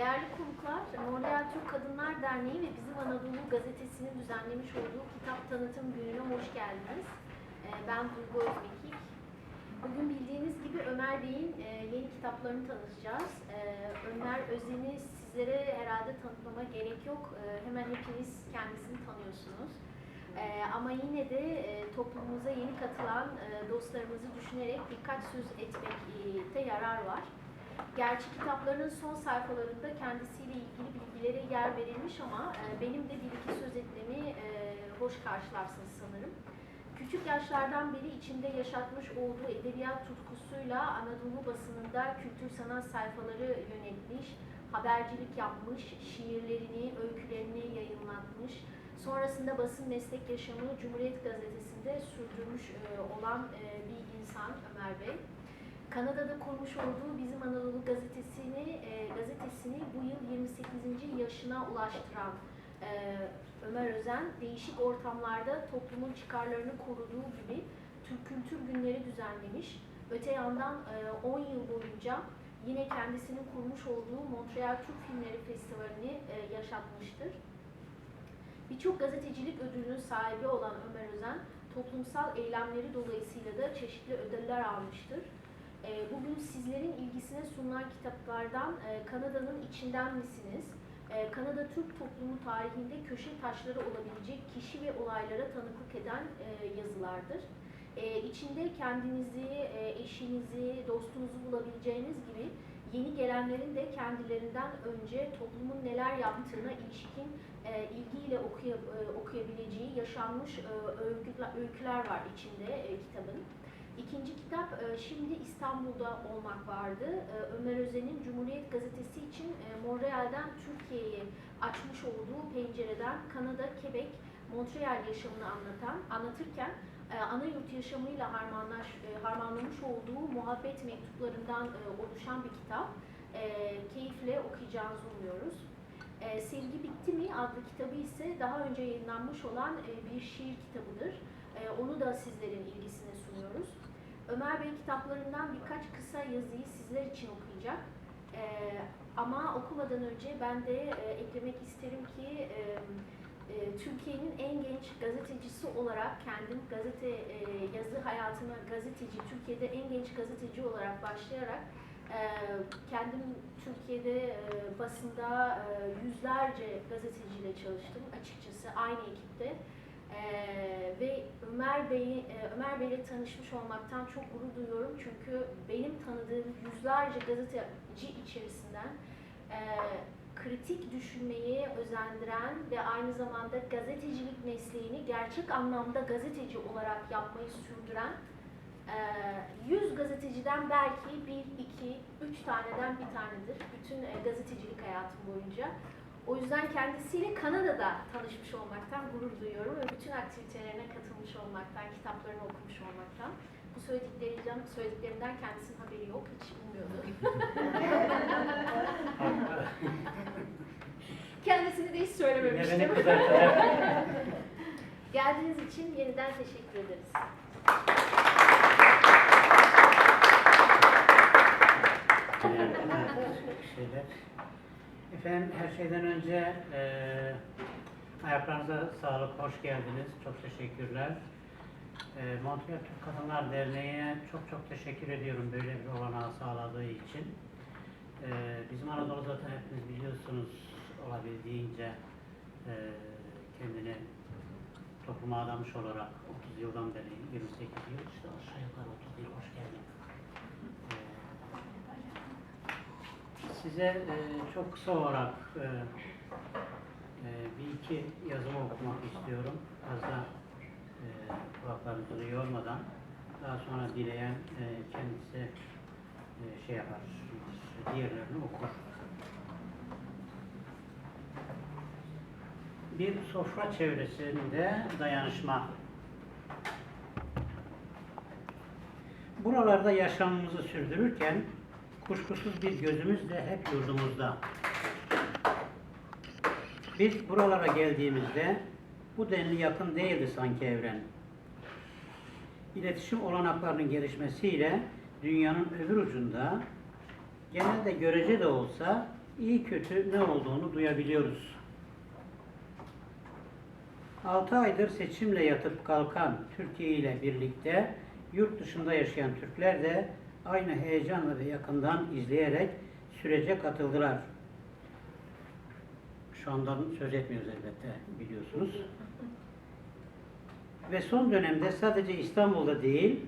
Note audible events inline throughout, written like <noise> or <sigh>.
Değerli konuklar, Montreal Türk Kadınlar Derneği ve Bizim Anadolu Gazetesi'nin düzenlemiş olduğu kitap tanıtım gününe hoş geldiniz. Ee, Ben Duygu Özmekik. Bugün bildiğiniz gibi Ömer Bey'in e, yeni kitaplarını tanıtacağız. Ee, Ömer Özen'i sizlere herhalde tanıtmama gerek yok. Ee, Hemen hepiniz kendisini tanıyorsunuz. Ama yine de e, toplumumuza yeni katılan e, dostlarımızı düşünerek birkaç söz etmekte yarar var. Gerçi kitaplarının son sayfalarında kendisiyle ilgili bilgilere yer verilmiş ama e, benim de bir iki söz etmemi e, hoş karşılarsınız sanırım. Küçük yaşlardan beri içinde yaşatmış olduğu edebiyat tutkusuyla Anadolu basınında kültür sanat sayfaları yönetmiş, habercilik yapmış, şiirlerini, öykülerini yayınlatmış. Sonrasında basın meslek yaşamı Cumhuriyet Gazetesi'nde sürdürmüş e, olan bir insan Ömer Bey. Kanada'da kurmuş olduğu Bizim Anadolu gazetesini e, gazetesini bu yıl 28. yaşına ulaştıran e, Ömer Özen değişik ortamlarda toplumun çıkarlarını koruduğu gibi Türk Kültür Günleri düzenlemiş. Öte yandan e, 10 yıl boyunca yine kendisinin kurmuş olduğu Montreal Türk Filmleri Festivali'ni e, yaşatmıştır. Birçok gazetecilik ödülünün sahibi olan Ömer Özen, toplumsal eylemleri dolayısıyla da çeşitli ödüller almıştır. E, Bugün sizlerin ilgisine sunulan kitaplardan e, Kanada'nın içinden misiniz? E, Kanada Türk toplumu tarihinde köşe taşları olabilecek kişi ve olaylara tanıklık eden e, yazılardır. İçinde kendinizi, eşinizi, dostunuzu bulabileceğiniz gibi yeni gelenlerin de kendilerinden önce toplumun neler yaptığına ilişkin e, ilgiyle okuya, e, okuyabileceği yaşanmış e, öyküler, öyküler var içinde e, kitabın. İkinci kitap e, şimdi İstanbul'da olmak vardı. E, Ömer Özen'in Cumhuriyet Gazetesi için e, Montreal'den Türkiye'ye açmış olduğu pencereden Kanada, Quebec, Montreal yaşamını anlatan, anlatırken ana yurt yaşamıyla harmanlaş, harmanlamış olduğu muhabbet mektuplarından oluşan bir kitap. Keyifle okuyacağınızı umuyoruz. Sevgi Bitti mi adlı kitabı ise daha önce yayınlanmış olan bir şiir kitabıdır. Onu da sizlerin ilgisine sunuyoruz. Ömer Bey kitaplarından birkaç kısa yazıyı sizler için okuyacak. E, ama okumadan önce ben de e, eklemek isterim ki e, e, Türkiye'nin en genç gazetecisi olarak kendim gazete e, yazı hayatıma gazeteci, Türkiye'de en genç gazeteci olarak başlayarak e, kendim Türkiye'de e, basında e, yüzlerce gazeteciyle çalıştım açıkçası aynı ekipte. Ve Ömer Bey'i e, Ömer Bey'le tanışmış olmaktan çok gurur duyuyorum çünkü benim tanıdığım yüzlerce gazeteci içerisinden e, kritik düşünmeyi özendiren ve aynı zamanda gazetecilik mesleğini gerçek anlamda gazeteci olarak yapmayı sürdüren e, 100 gazeteciden belki bir, iki, üç taneden bir tanedir bütün e, gazetecilik hayatım boyunca. O yüzden kendisiyle Kanada'da tanışmış olmaktan gurur duyuyorum ve bütün aktivitelerine katılmış olmaktan, kitaplarını okumuş olmaktan. Bu söylediklerimden, söylediklerimden kendisinin haberi yok, hiç bilmiyordu. <laughs> Kendisini de hiç söylememiştim. <laughs> Geldiğiniz için yeniden teşekkür ederiz. şeyler. Efendim her şeyden önce e, ayaklarınıza sağlık, hoş geldiniz. Çok teşekkürler. E, Montreal Türk Kadınlar Derneği'ne çok çok teşekkür ediyorum böyle bir olanağı sağladığı için. E, bizim Anadolu zaten hepiniz biliyorsunuz olabildiğince e, kendini topluma adamış olarak 30 yıldan beri, 28 yıl işte aşağı yukarı 30 yıl hoş geldin. E, Size e, çok kısa olarak e, e, bir iki yazımı okumak istiyorum. Fazla e, kulaklarınızı yormadan. Daha sonra dileyen e, kendisi e, şey yapar, diğerlerini okur. Bir sofra çevresinde dayanışma. Buralarda yaşamımızı sürdürürken kuşkusuz bir gözümüz de hep yurdumuzda. Biz buralara geldiğimizde bu denli yakın değildi sanki evren. İletişim olanaklarının gelişmesiyle dünyanın öbür ucunda genelde görece de olsa iyi kötü ne olduğunu duyabiliyoruz. 6 aydır seçimle yatıp kalkan Türkiye ile birlikte yurt dışında yaşayan Türkler de aynı heyecanla ve yakından izleyerek sürece katıldılar. Şu andan söz etmiyoruz elbette biliyorsunuz. Ve son dönemde sadece İstanbul'da değil,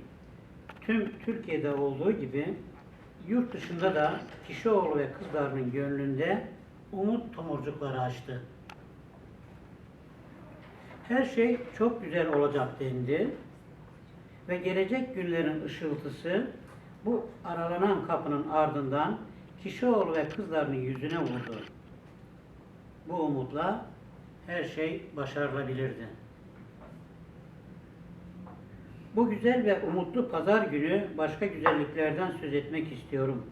tüm Türkiye'de olduğu gibi yurt dışında da Kişioğlu ve kızlarının gönlünde umut tomurcukları açtı. Her şey çok güzel olacak dendi ve gelecek günlerin ışıltısı bu aralanan kapının ardından Kişioğlu ve kızlarının yüzüne vurdu. Bu umutla her şey başarılabilirdi. Bu güzel ve umutlu pazar günü başka güzelliklerden söz etmek istiyorum.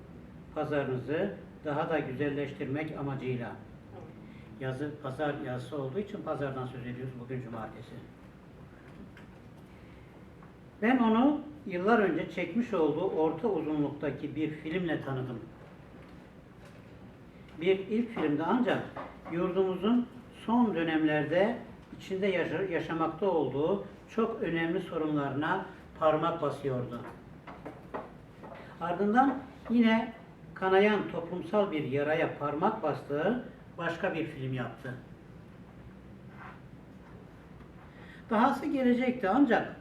Pazarınızı daha da güzelleştirmek amacıyla. Yazı pazar yazısı olduğu için pazardan söz ediyoruz bugün cumartesi. Ben onu yıllar önce çekmiş olduğu orta uzunluktaki bir filmle tanıdım. Bir ilk filmde ancak yurdumuzun son dönemlerde içinde yaşa- yaşamakta olduğu çok önemli sorunlarına parmak basıyordu. Ardından yine kanayan toplumsal bir yaraya parmak bastığı başka bir film yaptı. Dahası gelecekti ancak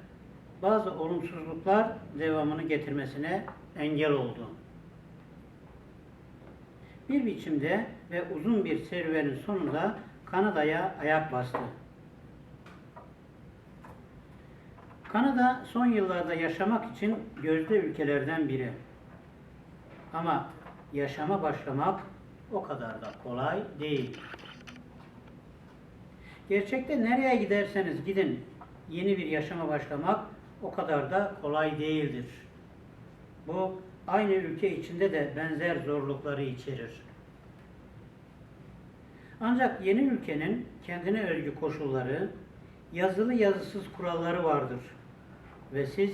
bazı olumsuzluklar devamını getirmesine engel oldu. Bir biçimde ve uzun bir serüvenin sonunda Kanada'ya ayak bastı. Kanada son yıllarda yaşamak için gözde ülkelerden biri. Ama yaşama başlamak o kadar da kolay değil. Gerçekte nereye giderseniz gidin yeni bir yaşama başlamak o kadar da kolay değildir. Bu aynı ülke içinde de benzer zorlukları içerir. Ancak yeni ülkenin kendine özgü koşulları, yazılı yazısız kuralları vardır. Ve siz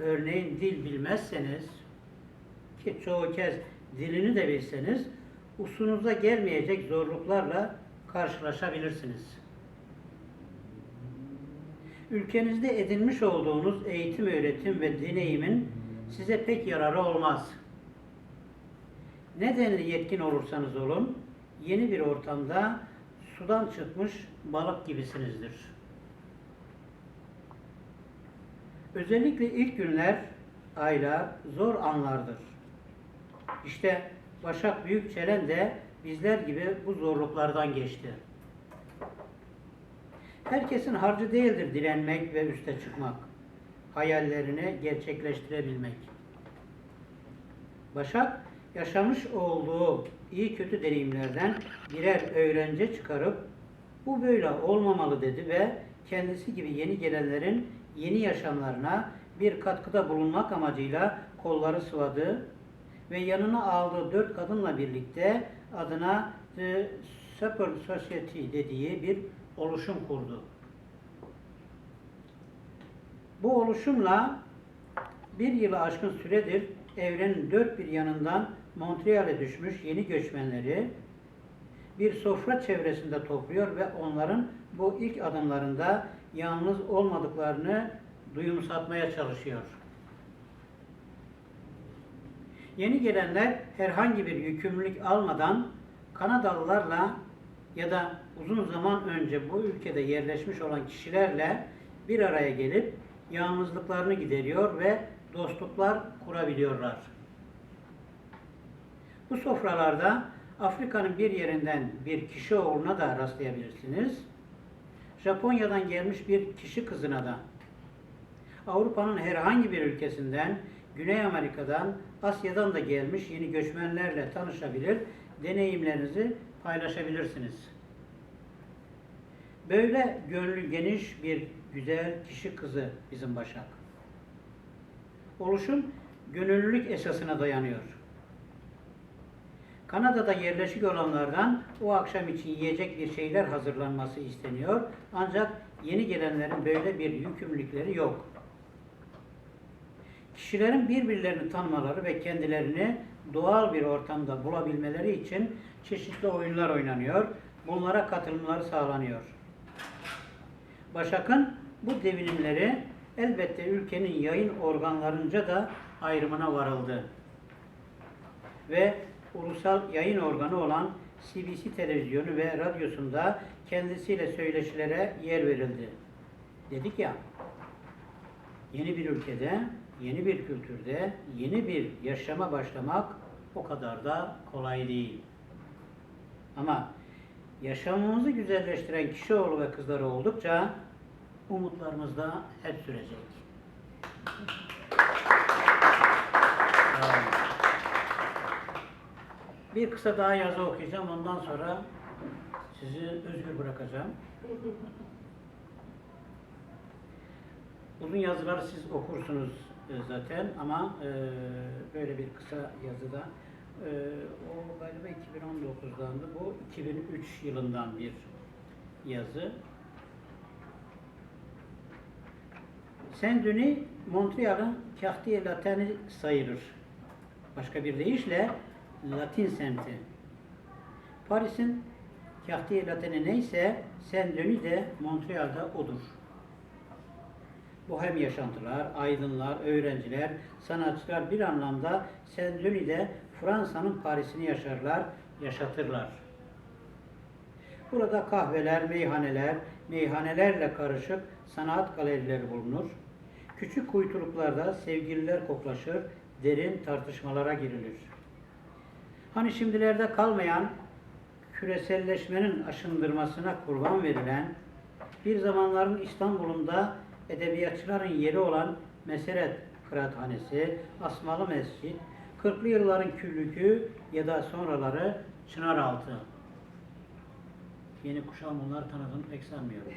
örneğin dil bilmezseniz ki çoğu kez dilini de bilseniz usunuza gelmeyecek zorluklarla karşılaşabilirsiniz. Ülkenizde edinmiş olduğunuz eğitim, öğretim ve deneyimin size pek yararı olmaz. Ne denli yetkin olursanız olun, yeni bir ortamda sudan çıkmış balık gibisinizdir. Özellikle ilk günler, aylar zor anlardır. İşte Başak Büyükçelen de bizler gibi bu zorluklardan geçti. Herkesin harcı değildir direnmek ve üste çıkmak. Hayallerini gerçekleştirebilmek. Başak yaşamış olduğu iyi kötü deneyimlerden birer öğrence çıkarıp bu böyle olmamalı dedi ve kendisi gibi yeni gelenlerin yeni yaşamlarına bir katkıda bulunmak amacıyla kolları sıvadı ve yanına aldığı dört kadınla birlikte adına The Supper Society dediği bir oluşum kurdu. Bu oluşumla bir yılı aşkın süredir evrenin dört bir yanından Montreal'e düşmüş yeni göçmenleri bir sofra çevresinde topluyor ve onların bu ilk adımlarında yalnız olmadıklarını duyumsatmaya çalışıyor. Yeni gelenler herhangi bir yükümlülük almadan Kanadalılarla ya da uzun zaman önce bu ülkede yerleşmiş olan kişilerle bir araya gelip yalnızlıklarını gideriyor ve dostluklar kurabiliyorlar. Bu sofralarda Afrika'nın bir yerinden bir kişi oğluna da rastlayabilirsiniz. Japonya'dan gelmiş bir kişi kızına da. Avrupa'nın herhangi bir ülkesinden, Güney Amerika'dan, Asya'dan da gelmiş yeni göçmenlerle tanışabilir, deneyimlerinizi paylaşabilirsiniz. Böyle gönlü geniş bir güzel kişi kızı bizim Başak. Oluşum gönüllülük esasına dayanıyor. Kanada'da yerleşik olanlardan o akşam için yiyecek bir şeyler hazırlanması isteniyor. Ancak yeni gelenlerin böyle bir yükümlülükleri yok. Kişilerin birbirlerini tanımaları ve kendilerini doğal bir ortamda bulabilmeleri için çeşitli oyunlar oynanıyor. Bunlara katılımları sağlanıyor. Başak'ın bu devinimleri elbette ülkenin yayın organlarınca da ayrımına varıldı. Ve ulusal yayın organı olan CBC televizyonu ve radyosunda kendisiyle söyleşilere yer verildi. Dedik ya, yeni bir ülkede, yeni bir kültürde, yeni bir yaşama başlamak o kadar da kolay değil. Ama yaşamımızı güzelleştiren kişi oğlu ve kızları oldukça umutlarımız da hep sürecek. Bir kısa daha yazı okuyacağım. Ondan sonra sizi özgür bırakacağım. Uzun yazıları siz okursunuz e, zaten ama e, böyle bir kısa yazıda e, o galiba 2019'dandı. Bu 2003 yılından bir yazı. Saint-Denis, Montreal'ın Quartier Latin'i sayılır. Başka bir deyişle Latin semti. Paris'in Quartier Latin'i neyse Saint-Denis de Montreal'da odur. Bohem yaşantılar, aydınlar, öğrenciler, sanatçılar bir anlamda Saint-Denis'de Fransa'nın Paris'ini yaşarlar, yaşatırlar. Burada kahveler, meyhaneler, meyhanelerle karışık sanat galerileri bulunur. Küçük kuytuluklarda sevgililer koklaşır, derin tartışmalara girilir. Hani şimdilerde kalmayan küreselleşmenin aşındırmasına kurban verilen, bir zamanların İstanbul'unda edebiyatçıların yeri olan Meseret Kıraathanesi, Asmalı Mescid, 40'lı yılların Küllükü ya da sonraları Çınaraltı. Yeni kuşağım bunları tanıdığını pek sanmıyorum.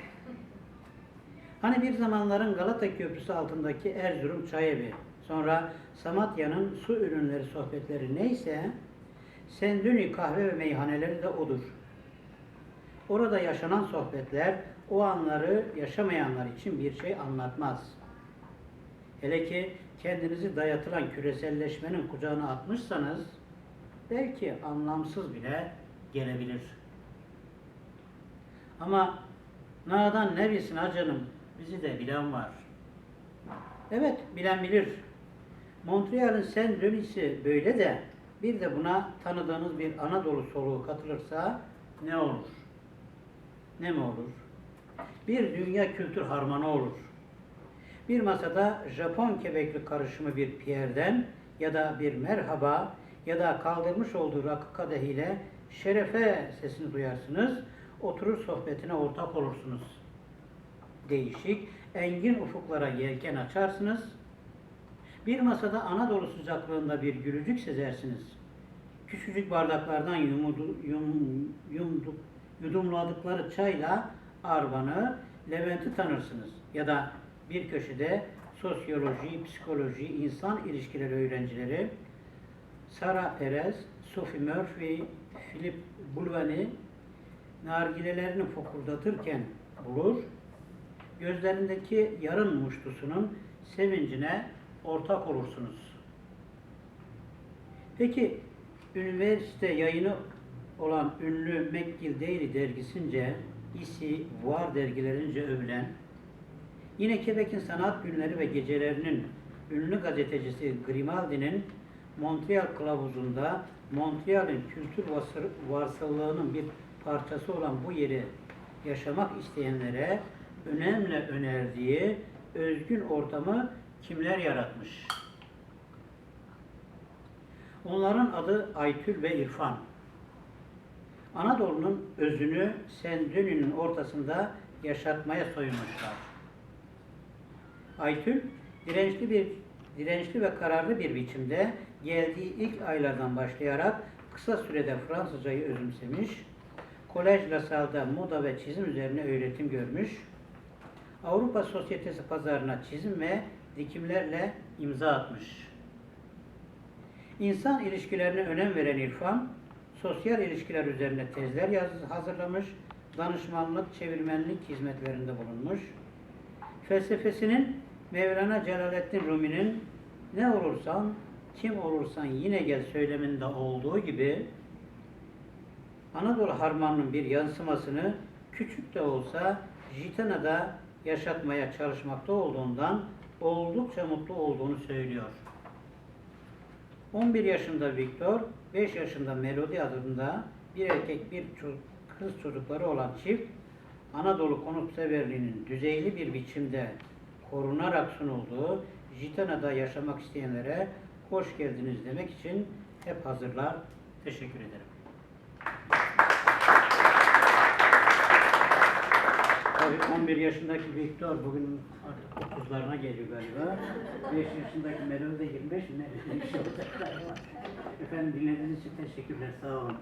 Hani bir zamanların Galata Köprüsü altındaki Erzurum Çayevi, sonra Samatya'nın su ürünleri sohbetleri neyse, Sendüni kahve ve meyhaneleri de odur. Orada yaşanan sohbetler o anları yaşamayanlar için bir şey anlatmaz. Hele ki kendinizi dayatılan küreselleşmenin kucağına atmışsanız belki anlamsız bile gelebilir. Ama nadan ne bilsin ha canım bizi de bilen var. Evet bilen bilir. Montreal'in Denis'i böyle de bir de buna tanıdığınız bir Anadolu soluğu katılırsa ne olur? Ne mi olur? Bir dünya kültür harmanı olur. Bir masada Japon kebekli karışımı bir Pierre'den ya da bir merhaba ya da kaldırmış olduğu rakı kadehiyle şerefe sesini duyarsınız. Oturur sohbetine ortak olursunuz. Değişik, engin ufuklara yelken açarsınız. Bir masada Anadolu sıcaklığında bir gülücük sezersiniz. Küçücük bardaklardan yumudu, yum, yumdu, yudumladıkları çayla Arvan'ı, Levent'i tanırsınız. Ya da bir köşede sosyoloji, psikoloji, insan ilişkileri öğrencileri Sarah Perez, Sophie Murphy, Philip Bulvani nargilelerini fokurdatırken bulur, gözlerindeki yarın muştusunun sevincine ortak olursunuz. Peki, üniversite yayını olan ünlü McGill Daily dergisince, isi, Voir dergilerince övülen, yine Quebec'in sanat günleri ve gecelerinin ünlü gazetecisi Grimaldi'nin Montreal kılavuzunda Montreal'in kültür varsallığının bir parçası olan bu yeri yaşamak isteyenlere önemli önerdiği özgün ortamı kimler yaratmış? Onların adı Aytül ve İrfan. Anadolu'nun özünü Sendünü'nün ortasında yaşatmaya soyunmuşlar. Aytül dirençli bir dirençli ve kararlı bir biçimde geldiği ilk aylardan başlayarak kısa sürede Fransızcayı özümsemiş, Kolej La Salle'da moda ve çizim üzerine öğretim görmüş, Avrupa Sosyetesi pazarına çizim ve dikimlerle imza atmış. İnsan ilişkilerine önem veren İrfan, sosyal ilişkiler üzerine tezler yaz- hazırlamış, danışmanlık, çevirmenlik hizmetlerinde bulunmuş. Felsefesinin Mevlana Celaleddin Rumi'nin ne olursan kim olursan yine gel söyleminde olduğu gibi Anadolu harmanının bir yansımasını küçük de olsa Jitana'da yaşatmaya çalışmakta olduğundan oldukça mutlu olduğunu söylüyor. 11 yaşında Viktor, 5 yaşında Melodi adında bir erkek bir kız çocukları olan çift Anadolu konukseverliğinin düzeyli bir biçimde korunarak sunulduğu Jitana'da yaşamak isteyenlere hoş geldiniz demek için hep hazırlar. Teşekkür ederim. Tabii 11 yaşındaki Viktor bugün artık 30'larına geliyor galiba. 5 yaşındaki Melodi de 25 mi? Efendim dinlediğiniz için teşekkürler. Sağ olun.